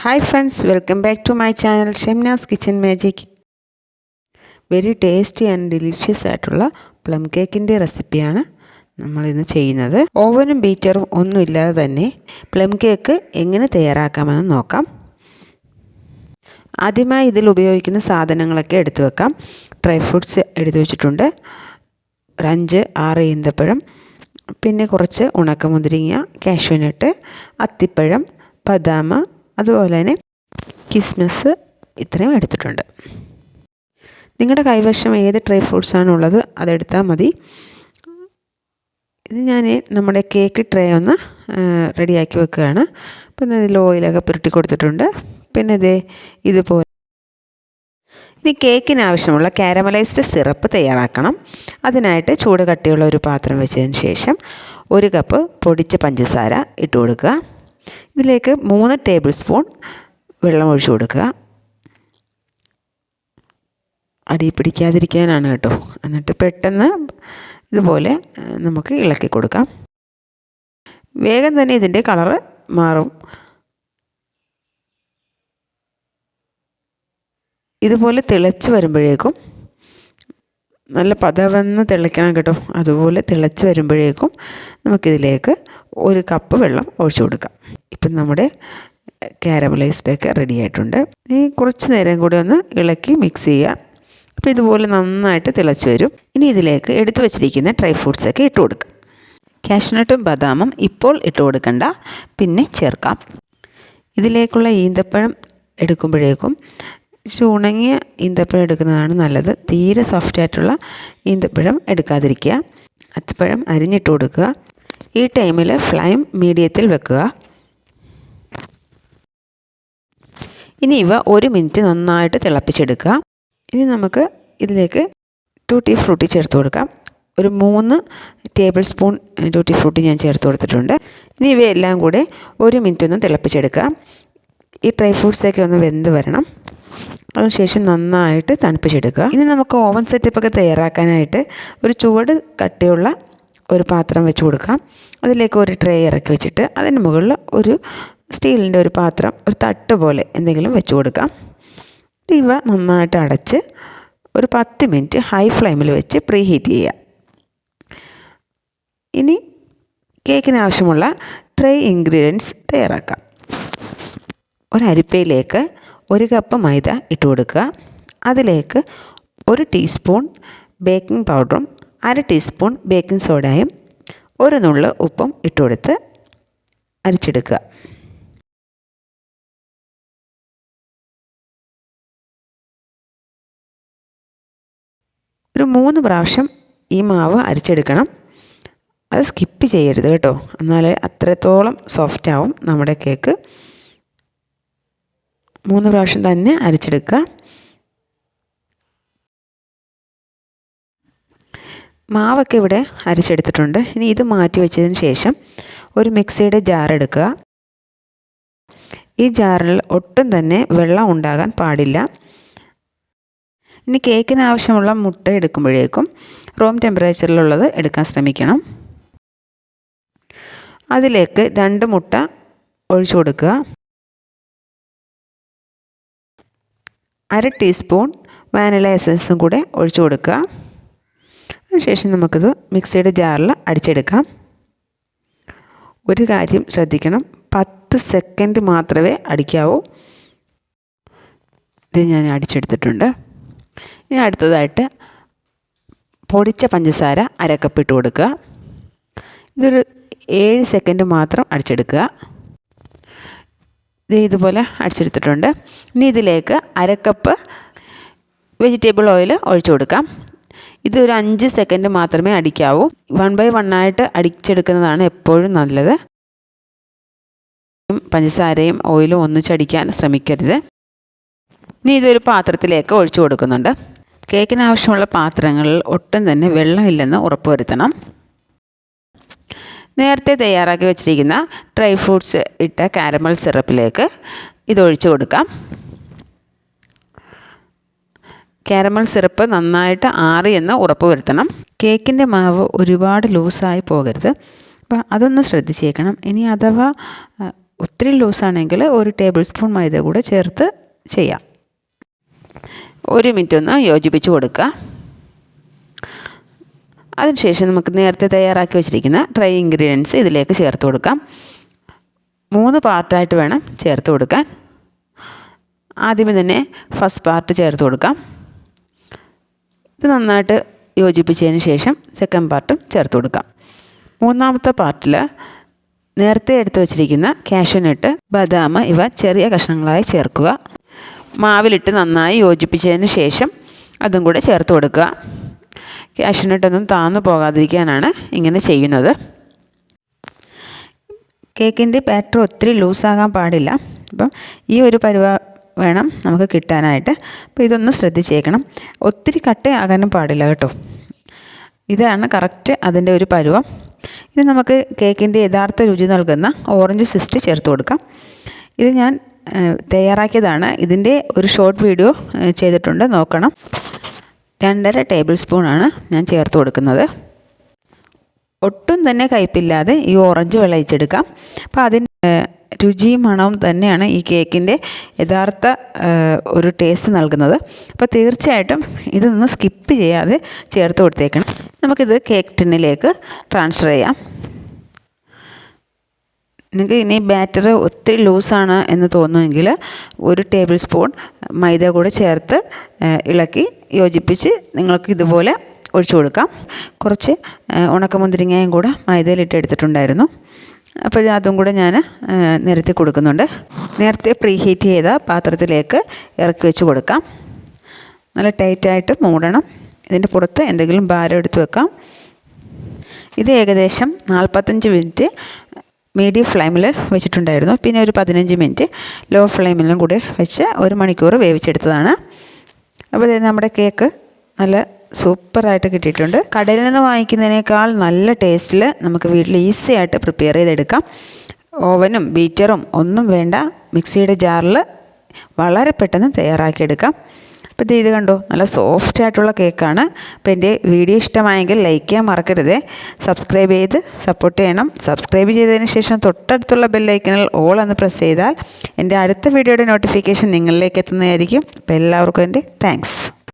Hi friends welcome back to my channel Shemnas kitchen magic very tasty and delicious ആയിട്ടുള്ള plum കേക്കിന്റെ റെസിപ്പിയാണ് നമ്മളിന്ന് ചെയ്യുന്നത്. ഓവനും ബീറ്ററും ഒന്നുമില്ലാതെ തന്നെ പ്ലം കേക്ക് എങ്ങനെ തയ്യാറാക്കാമെന്ന് നോക്കാം. ആദ്യമായി ഇതിൽ ഉപയോഗിക്കുന്ന സാധനങ്ങളൊക്കെ എടുത്തു വെക്കാം. ഡ്രൈ ഫ്രൂട്ട്സ് എടുത്തു വെച്ചിട്ടുണ്ട്. ഒരു അഞ്ച് ആറ് ഈന്തപ്പഴം പിന്നെ കുറച്ച് ഉണക്കമുന്തിരിങ്ങ കാഷ്യൂനട്ട് അത്തിപ്പഴം ബദാം അതുപോലെ തന്നെ കിസ്മിസ് ഇത്രയും എടുത്തിട്ടുണ്ട്. നിങ്ങളുടെ കൈവശം ഏത് ഡ്രൈ ഉള്ളത് അതെടുത്താൽ മതി. ഇത് ഞാൻ നമ്മുടെ കേക്ക് ട്രേ ഒന്ന് റെഡിയാക്കി വെക്കുകയാണ്. പിന്നെ ഇതിൽ ഓയിലൊക്കെ പുരട്ടി കൊടുത്തിട്ടുണ്ട്. പിന്നെ ഇതേ ഇതുപോലെ. ഇനി കേക്കിന് ആവശ്യമുള്ള കാരമലൈസ്ഡ് സിറപ്പ് തയ്യാറാക്കണം. അതിനായിട്ട് ചൂട് കട്ടിയുള്ള ഒരു പാത്രം വെച്ചതിന് ശേഷം ഒരു കപ്പ് പൊടിച്ച പഞ്ചസാര ഇട്ട് കൊടുക്കുക. ഇതിലേക്ക് മൂന്ന് ടേബിൾ സ്പൂൺ വെള്ളം ഒഴിച്ചു കൊടുക്കുക. അടി പിടിക്കാതിരിക്കാനാണ് കേട്ടോ. എന്നിട്ട് പെട്ടെന്ന് ഇതുപോലെ നമുക്ക് ഇളക്കി കൊടുക്കാം. വേഗം തന്നെ ഇതിന്റെ കളറ് മാറും. ഇതുപോലെ തിളച്ച് വരുമ്പോഴേക്കും നല്ല പതവെന്ന് തിളയ്ക്കണം കേട്ടോ. അതുപോലെ തിളച്ച് വരുമ്പോഴേക്കും നമുക്കിതിലേക്ക് ഒരു കപ്പ് വെള്ളം ഒഴിച്ചു കൊടുക്കാം. ഇപ്പം നമ്മുടെ ക്യാരമലൈസ്ഡ് ഒക്കെ റെഡി ആയിട്ടുണ്ട്. ഇനി കുറച്ച് നേരം കൂടി ഒന്ന് ഇളക്കി മിക്സ് ചെയ്യുക. അപ്പോൾ ഇതുപോലെ നന്നായിട്ട് തിളച്ച് വരും. ഇനി ഇതിലേക്ക് എടുത്തു വച്ചിരിക്കുന്ന ഡ്രൈ ഫ്രൂട്ട്സ് ഒക്കെ ഇട്ട് കൊടുക്കുക കാഷ്നട്ടും ബദാമും ഇപ്പോൾ ഇട്ട് കൊടുക്കണ്ട. പിന്നെ ചേർക്കാം. ഇതിലേക്കുള്ള ഈന്തപ്പഴം എടുക്കുമ്പോഴേക്കും ഉണങ്ങിയ ഈന്തപ്പഴം എടുക്കുന്നതാണ് നല്ലത്. തീരെ സോഫ്റ്റ് ആയിട്ടുള്ള ഈന്തപ്പഴം എടുക്കാതിരിക്കുക. അത്തിപ്പഴം അരിഞ്ഞിട്ട് കൊടുക്കുക. ഈ ടൈമിൽ ഫ്ലൈം മീഡിയത്തിൽ വെക്കുക. ഇനി ഇവ ഒരു മിനിറ്റ് നന്നായിട്ട് തിളപ്പിച്ചെടുക്കുക. ഇനി നമുക്ക് ഇതിലേക്ക് ടൂട്ടി ഫ്രൂട്ടി ചേർത്ത് കൊടുക്കാം. ഒരു മൂന്ന് ടേബിൾ സ്പൂൺ ടൂട്ടി ഫ്രൂട്ടി ഞാൻ ചേർത്ത് കൊടുത്തിട്ടുണ്ട്. ഇനി ഇവയെല്ലാം കൂടെ ഒരു മിനിറ്റ് ഒന്ന് തിളപ്പിച്ചെടുക്കാം ഈ ഡ്രൈ ഫ്രൂട്ട്സൊക്കെ ഒന്ന് വെന്ത് വരണം. അതിനുശേഷം നന്നായിട്ട് തണുപ്പിച്ചെടുക്കുക. ഇനി നമുക്ക് ഓവൻ സെറ്റപ്പൊക്കെ തയ്യാറാക്കാനായിട്ട് ഒരു ചുവട് കട്ടിയുള്ള ഒരു പാത്രം വെച്ച് കൊടുക്കാം. അതിലേക്ക് ഒരു ട്രേ ഇറക്കി വെച്ചിട്ട് അതിന് മുകളിൽ ഒരു സ്റ്റീലിന്റെ ഒരു പാത്രം ഒരു തട്ട് പോലെ എന്തെങ്കിലും വെച്ച് കൊടുക്കാം. ഇവ നന്നായിട്ട് അടച്ച് ഒരു പത്ത് മിനിറ്റ് ഹൈ ഫ്ലെയിമിൽ വെച്ച് പ്രീ ഹീറ്റ് ചെയ്യുക. ഇനി കേക്കിന് ആവശ്യമുള്ള ട്രൈ ഇൻഗ്രീഡിയൻസ് തയ്യാറാക്കാം. ഒരരിപ്പയിലേക്ക് ഒരു കപ്പ് മൈദ ഇട്ട് കൊടുക്കുക. അതിലേക്ക് ഒരു ടീസ്പൂൺ ബേക്കിംഗ് പൗഡറും അര ടീസ്പൂൺ ബേക്കിംഗ് സോഡയും ഒരു നുള്ള് ഉപ്പും ഇട്ട് കൊടുത്ത് അരിച്ചെടുക്കുക. ഒരു മൂന്ന് പ്രാവശ്യം ഈ മാവ് അരിച്ചെടുക്കണം. അത് സ്കിപ്പ് ചെയ്യരുത് കേട്ടോ. എന്നാലേ അത്രത്തോളം സോഫ്റ്റ് ആവും നമ്മുടെ കേക്ക് മൂന്ന് പ്രാവശ്യം തന്നെ അരിച്ചെടുക്കുക. മാവൊക്കെ ഇവിടെ അരിച്ചെടുത്തിട്ടുണ്ട്. ഇനി ഇത് മാറ്റി വെച്ചതിന് ശേഷം ഒരു മിക്സിയുടെ ജാർ എടുക്കുക. ഈ ജാറിൽ ഒട്ടും തന്നെ വെള്ളം ഉണ്ടാകാൻ പാടില്ല. ഇനി കേക്കിന് ആവശ്യമുള്ള മുട്ട എടുക്കുമ്പോഴേക്കും റൂം ടെമ്പറേച്ചറിലുള്ളത് എടുക്കാൻ ശ്രമിക്കണം. അതിലേക്ക് രണ്ട് മുട്ട ഒഴിച്ചു കൊടുക്കുക. അര ടീസ്പൂൺ വാനില എസൻസും കൂടെ ഒഴിച്ചു കൊടുക്കുക. അതിനുശേഷം നമുക്കിത് മിക്സിയുടെ ജാറിൽ അടിച്ചെടുക്കാം. ഒരു കാര്യം ശ്രദ്ധിക്കണം. പത്ത് സെക്കൻഡ് മാത്രമേ അടിക്കാവൂ. ഇത് ഞാൻ അടിച്ചെടുത്തിട്ടുണ്ട്. ഇനി അടുത്തതായിട്ട് പൊടിച്ച പഞ്ചസാര അരക്കപ്പിട്ട് കൊടുക്കുക. ഇതൊരു ഏഴ് സെക്കൻഡ് മാത്രം അടിച്ചെടുക്കുക. ഇത് ഇതുപോലെ അടിച്ചെടുത്തിട്ടുണ്ട്. ഇനി ഇതിലേക്ക് അരക്കപ്പ് വെജിറ്റബിൾ ഓയിൽ ഒഴിച്ചു കൊടുക്കാം. ഇത് ഒരു അഞ്ച് സെക്കൻഡ് മാത്രമേ അടിക്കാവൂ. വൺ ബൈ വൺ ആയിട്ട് അടിച്ചെടുക്കുന്നതാണ് എപ്പോഴും നല്ലത്. പഞ്ചസാരയും ഓയിലും ഒന്നിച്ചടിക്കാൻ ശ്രമിക്കരുത്. ഇനി ഇതൊരു പാത്രത്തിലേക്ക് ഒഴിച്ചു കൊടുക്കുന്നുണ്ട്. കേക്കിന് ആവശ്യമുള്ള പാത്രങ്ങളിൽ ഒട്ടും തന്നെ വെള്ളമില്ലെന്ന് ഉറപ്പുവരുത്തണം. നേരത്തെ തയ്യാറാക്കി വെച്ചിരിക്കുന്ന ഡ്രൈ ഫ്രൂട്ട്സ് ഇട്ട കാരമൽ സിറപ്പിലേക്ക് ഇതൊഴിച്ചു കൊടുക്കാം. കാരമൽ സിറപ്പ് നന്നായിട്ട് ആറിയെന്ന് ഉറപ്പ് വരുത്തണം കേക്കിന്റെ മാവ് ഒരുപാട് ലൂസായി പോകരുത്. അപ്പോൾ അതൊന്ന് ശ്രദ്ധിച്ചേക്കണം. ഇനി അഥവാ ഒത്തിരി ലൂസാണെങ്കിൽ ഒരു ടേബിൾ സ്പൂൺ മൈദ കൂടെ ചേർത്ത് ചെയ്യാം. ഒരു മിനിറ്റ് ഒന്ന് യോജിപ്പിച്ച് കൊടുക്കുക അതിനുശേഷം നമുക്ക് നേരത്തെ തയ്യാറാക്കി വെച്ചിരിക്കുന്ന ഡ്രൈ ഇൻഗ്രീഡിയൻസ് ഇതിലേക്ക് ചേർത്ത് കൊടുക്കാം. മൂന്ന് പാർട്ടായിട്ട് വേണം ചേർത്ത് കൊടുക്കാൻ. ആദ്യമേ തന്നെ ഫസ്റ്റ് പാർട്ട് ചേർത്ത് കൊടുക്കാം. ഇത് നന്നായിട്ട് യോജിപ്പിച്ചതിന് ശേഷം സെക്കൻഡ് പാർട്ടും ചേർത്ത് കൊടുക്കാം. മൂന്നാമത്തെ പാർട്ടിൽ നേരത്തെ എടുത്തു വച്ചിരിക്കുന്ന കാഷ്യൂനട്ട് ബദാം ഇവ ചെറിയ കഷ്ണങ്ങളായി ചേർക്കുക. മാവിലിട്ട് നന്നായി യോജിപ്പിച്ചതിന് ശേഷം അതും കൂടെ ചേർത്ത് കൊടുക്കുക. ക്യാഷിനിട്ടൊന്നും താന്നു പോകാതിരിക്കാനാണ് ഇങ്ങനെ ചെയ്യുന്നത്. കേക്കിന്റെ ബാറ്റർ ഒത്തിരി ലൂസാകാൻ പാടില്ല. അപ്പം ഈ ഒരു പരുവ വേണം നമുക്ക് കിട്ടാനായിട്ട്. അപ്പോൾ ഇതൊന്ന് ശ്രദ്ധിച്ചേക്കണം. ഒത്തിരി കട്ടയാകാനും പാടില്ല കേട്ടോ. ഇതാണ് കറക്റ്റ് അതിന്റെ ഒരു പരുവം. ഇനി നമുക്ക് കേക്കിന്റെ യഥാർത്ഥ രുചി നൽകുന്ന ഓറഞ്ച് സിസ്റ്റ് ചേർത്ത് കൊടുക്കാം. ഇത് ഞാൻ തയ്യാറാക്കിയതാണ്. ഇതിന്റെ ഒരു ഷോർട്ട് വീഡിയോ ചെയ്തിട്ടുണ്ട്. നോക്കണം. രണ്ടര ടേബിൾ സ്പൂണാണ് ഞാൻ ചേർത്ത് കൊടുക്കുന്നത്. ഒട്ടും തന്നെ കയ്പില്ലാതെ ഈ ഓറഞ്ച് വിളയിച്ചെടുക്കാം അപ്പോൾ അതിന് രുചിയും മണവും തന്നെയാണ് ഈ കേക്കിന്റെ യഥാർത്ഥ ഒരു ടേസ്റ്റ് നൽകുന്നത്. അപ്പോൾ തീർച്ചയായിട്ടും ഇതൊന്ന് സ്കിപ്പ് ചെയ്യാതെ ചേർത്ത് കൊടുത്തേക്കണം. നമുക്കിത് കേക്ക് ടിന്നിലേക്ക് ട്രാൻസ്ഫർ ചെയ്യാം. നിങ്ങൾക്ക് ഇനി ബാറ്റർ ഒത്തിരി ലൂസാണ് എന്ന് തോന്നുമെങ്കിൽ ഒരു ടേബിൾ സ്പൂൺ മൈദ കൂടെ ചേർത്ത് ഇളക്കി യോജിപ്പിച്ച് നിങ്ങൾക്ക് ഇതുപോലെ ഒഴിച്ചു കൊടുക്കാം. കുറച്ച് ഉണക്കമുന്തിരിങ്ങയും കൂടെ മൈദയിലിട്ട് എടുത്തിട്ടുണ്ടായിരുന്നു. അപ്പോൾ അതും കൂടെ ഞാൻ നിരത്തി കൊടുക്കുന്നുണ്ട്. നേരത്തെ പ്രീ ഹീറ്റ് ചെയ്ത പാത്രത്തിലേക്ക് ഇറക്കി വെച്ച് കൊടുക്കാം. നല്ല ടൈറ്റായിട്ട് മൂടണം. ഇതിന്റെ പുറത്ത് എന്തെങ്കിലും ഭാരം എടുത്ത് വെക്കാം. ഇത് ഏകദേശം നാൽപ്പത്തഞ്ച് മിനിറ്റ് മീഡിയം ഫ്ലെയിമിൽ വെച്ചിട്ടുണ്ടായിരുന്നു. പിന്നെ ഒരു പതിനഞ്ച് മിനിറ്റ് ലോ ഫ്ലെയിമിലും കൂടി വെച്ച് ഒരു മണിക്കൂർ വേവിച്ചെടുത്തതാണ്. അപ്പോൾ നമ്മുടെ കേക്ക് നല്ല സൂപ്പറായിട്ട് കിട്ടിയിട്ടുണ്ട്. കടയിൽ നിന്ന് വാങ്ങിക്കുന്നതിനേക്കാൾ നല്ല ടേസ്റ്റിൽ നമുക്ക് വീട്ടിൽ ഈസി ആയിട്ട് പ്രിപ്പയർ ചെയ്തെടുക്കാം. ഓവനും ബീറ്ററും ഒന്നും വേണ്ട. മിക്സിയുടെ ജാറിൽ വളരെ പെട്ടെന്ന് തയ്യാറാക്കിയെടുക്കാം. അപ്പോൾ ഇത് കണ്ടോ? നല്ല സോഫ്റ്റ് ആയിട്ടുള്ള കേക്കാണ് അപ്പോൾ എന്റെ വീഡിയോ ഇഷ്ടമായെങ്കിൽ ലൈക്ക് ചെയ്യാൻ മറക്കരുത്. സബ്സ്ക്രൈബ് ചെയ്ത് സപ്പോർട്ട് ചെയ്യണം. സബ്സ്ക്രൈബ് ചെയ്തതിന് ശേഷം തൊട്ടടുത്തുള്ള ബെല്ലൈക്കനിൽ ഓൾ എന്ന് പ്രസ് ചെയ്താൽ എന്റെ അടുത്ത വീഡിയോയുടെ നോട്ടിഫിക്കേഷൻ നിങ്ങളിലേക്ക് എത്തുന്നതായിരിക്കും. അപ്പോൾ എല്ലാവർക്കും എന്റെ താങ്ക്സ്